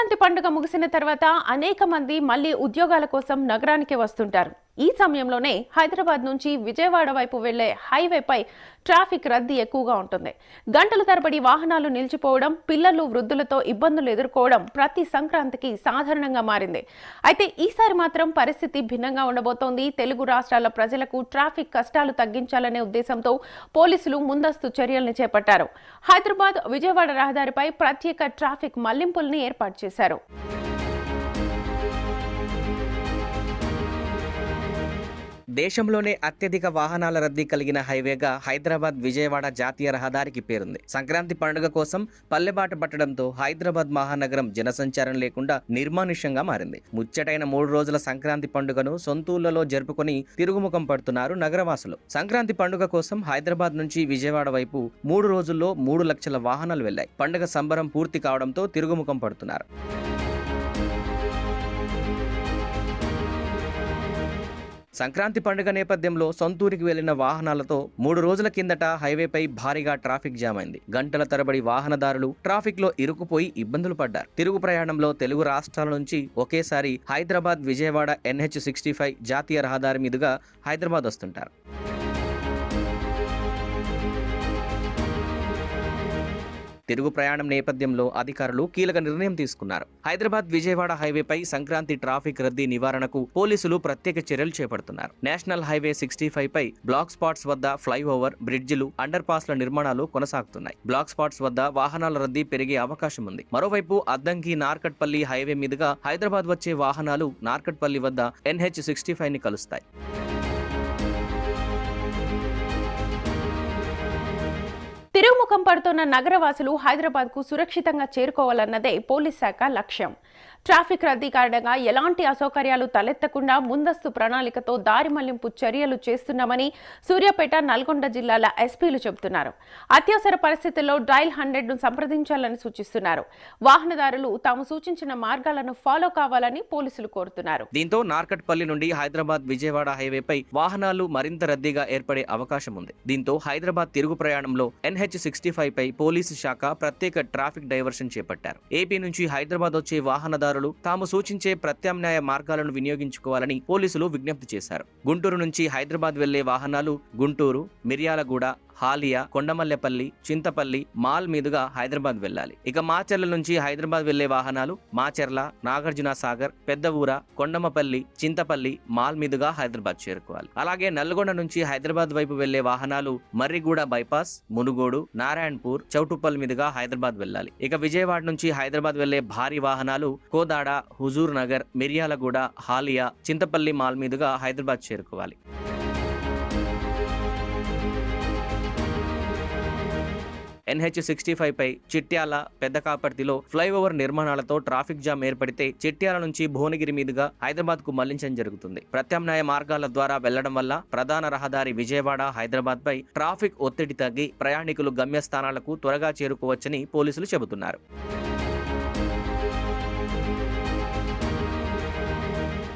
సంక్రాంతి పండుగ ముగిసిన తర్వాత అనేక మంది మళ్ళీ ఉద్యోగాల కోసం నగరానికి వస్తుంటారు. ఈ సమయంలోనే హైదరాబాద్ నుంచి విజయవాడ వైపు వెళ్ళే హైవేపై ట్రాఫిక్ రద్దీ ఎక్కువగా ఉంటుంది. గంటల తరబడి వాహనాలు నిలిచిపోవడం పిల్లలు వృద్ధులతో ఇబ్బందులు ఎదుర్కోవడం ప్రతి సంక్రాంతికి సాధారణంగా మారింది. అయితే ఈసారి మాత్రం పరిస్థితి భిన్నంగా ఉండబోతోంది. తెలుగు రాష్ట్రాల ప్రజలకు ట్రాఫిక్ కష్టాలు తగ్గించాలనే ఉద్దేశంతో పోలీసులు ముందస్తు చర్యల్ని చేపట్టారు. హైదరాబాద్ విజయవాడ రహదారిపై ప్రత్యేక ట్రాఫిక్ మళ్ళింపుల్ని ఏర్పాటు చేశారు. దేశంలోనే అత్యధిక వాహనాల రద్దీ కలిగిన హైవేగా హైదరాబాద్ విజయవాడ జాతీయ రహదారికి పేరుంది. సంక్రాంతి పండుగ కోసం పల్లెబాట పట్టడంతో హైదరాబాద్ మహానగరం జనసంచారం లేకుండా నిర్మానుష్యంగా మారింది. ముచ్చటైన మూడు రోజుల సంక్రాంతి పండుగను సొంతూళ్ళలో జరుపుకొని తిరుగుముఖం పడుతున్నారు నగరవాసులు. సంక్రాంతి పండుగ కోసం హైదరాబాద్ నుంచి విజయవాడ వైపు మూడు రోజుల్లో మూడు లక్షల వాహనాలు వెళ్ళాయి పండుగ సంబరం పూర్తి కావడంతో తిరుగుముఖం పడుతున్నారు. సంక్రాంతి పండుగ నేపథ్యంలో సొంతూరికి వెళ్ళిన వాహనాలతో మూడు రోజుల కిందట హైవేపై భారీగా ట్రాఫిక్ జామ్ అయింది. గంటల తరబడి వాహనదారులు ట్రాఫిక్లో ఇరుకుపోయి ఇబ్బందులు పడ్డారు. తిరుగు ప్రయాణంలో తెలుగు రాష్ట్రాల నుంచి ఒకేసారి Hyderabad Vijayawada NH sixty five జాతీయ రహదారి మీదుగా హైదరాబాద్ వస్తుంటారు. తిరుగు ప్రయాణం నేపథ్యంలో అధికారులు కీలక నిర్ణయం తీసుకున్నారు. హైదరాబాద్ విజయవాడ హైవేపై సంక్రాంతి ట్రాఫిక్ రద్దీ నివారణకు పోలీసులు ప్రత్యేక చర్యలు చేపడుతున్నారు. నేషనల్ హైవే సిక్స్టీ ఫైవ్ పై బ్లాక్ స్పాట్స్ వద్ద ఫ్లైఓవర్ బ్రిడ్జిలు అండర్ పాస్ల నిర్మాణాలు కొనసాగుతున్నాయి. బ్లాక్ స్పాట్స్ వద్ద వాహనాల రద్దీ పెరిగే అవకాశం ఉంది. మరోవైపు అద్దంకి నార్కట్పల్లి హైవే మీదుగా హైదరాబాద్ వచ్చే వాహనాలు నార్కట్పల్లి వద్ద ఎన్హెచ్ సిక్స్టీ ఫైవ్ని కలుస్తాయి. ముఖం పడుతున్న నగరవాసులు హైదరాబాద్కు సురక్షితంగా చేరుకోవాలన్నదే పోలీస్ శాఖ లక్ష్యం. ట్రాఫిక్ రద్దీ కారణంగా ఎలాంటి అసౌకర్యాలు తలెత్తకుండా ముందస్తు ప్రణాళికతో దారి మళ్ళింపు చర్యలు చేస్తున్నామని సూర్యాపేట నల్గొండ జిల్లాల ఎస్పీలు చెబుతున్నారు. అత్యవసర పరిస్థితుల్లో డైల్ హండ్రెడ్ను సంప్రదించాలని సూచిస్తున్నారు. వాహనదారులు తాము సూచించిన మార్గాలను ఫాలో కావాలని పోలీసులు కోరుతున్నారు. దీంతో నార్కట్పల్లి నుండి హైదరాబాద్ విజయవాడ హైవేపై వాహనాలు మరింత రద్దీగా ఏర్పడే అవకాశం ఉంది. దీంతో హైదరాబాద్ తిరుగు ప్రయాణంలో ఎన్హెచ్ సిక్స్టీ ఫైవ్ పై పోలీసు శాఖ ప్రత్యేక ట్రాఫిక్ డైవర్షన్ చేపట్టారు. ఏపీ నుంచి హైదరాబాద్ వచ్చే వాహనదారులు తాము సూచించే ప్రత్యామ్నాయ మార్గాలను వినియోగించుకోవాలని పోలీసులు విజ్ఞప్తి చేశారు. గుంటూరు నుంచి హైదరాబాద్ వెళ్ళే వాహనాలు గుంటూరు మిర్యాలగూడ హాలియా కొండమల్లెపల్లి చింతపల్లి మాల్ మీదుగా హైదరాబాద్ వెళ్ళాలి. ఇక మాచర్ల నుంచి హైదరాబాద్ వెళ్ళే వాహనాలు మాచర్ల నాగార్జున సాగర్ పెద్ద ఊర కొండమపల్లి చింతపల్లి మాల్ మీదుగా హైదరాబాద్ చేరుకోవాలి. అలాగే నల్గొండ నుంచి హైదరాబాద్ వైపు వెళ్ళే వాహనాలు మర్రిగూడ బైపాస్ మునుగోడు నారాయణపూర్ చౌటుప్పల్ మీదుగా హైదరాబాద్ వెళ్ళాలి. ఇక విజయవాడ నుంచి హైదరాబాద్ వెళ్ళే భారీ వాహనాలు కోదాడ హుజూర్ నగర్ మిర్యాలగూడ హాలియా చింతపల్లి మాల్ మీదుగా హైదరాబాద్ చేరుకోవాలి. ఎన్హెచ్ సిక్స్టీ ఫైవ్ పై చిట్యాల పెద్ద కాపర్తిలో ఫ్లైఓవర్ నిర్మాణాలతో ట్రాఫిక్ జామ్ ఏర్పడితే చిట్యాల నుంచి భువనగిరి మీదుగా హైదరాబాద్కు మళ్ళించడం జరుగుతుంది. ప్రత్యామ్నాయ మార్గాల ద్వారా వెళ్ళడం వల్ల ప్రధాన రహదారి విజయవాడ హైదరాబాద్ పై ట్రాఫిక్ ఒత్తిడి తగ్గి ప్రయాణికులు గమ్యస్థానాలకు త్వరగా చేరుకోవచ్చని పోలీసులు చెబుతున్నారు.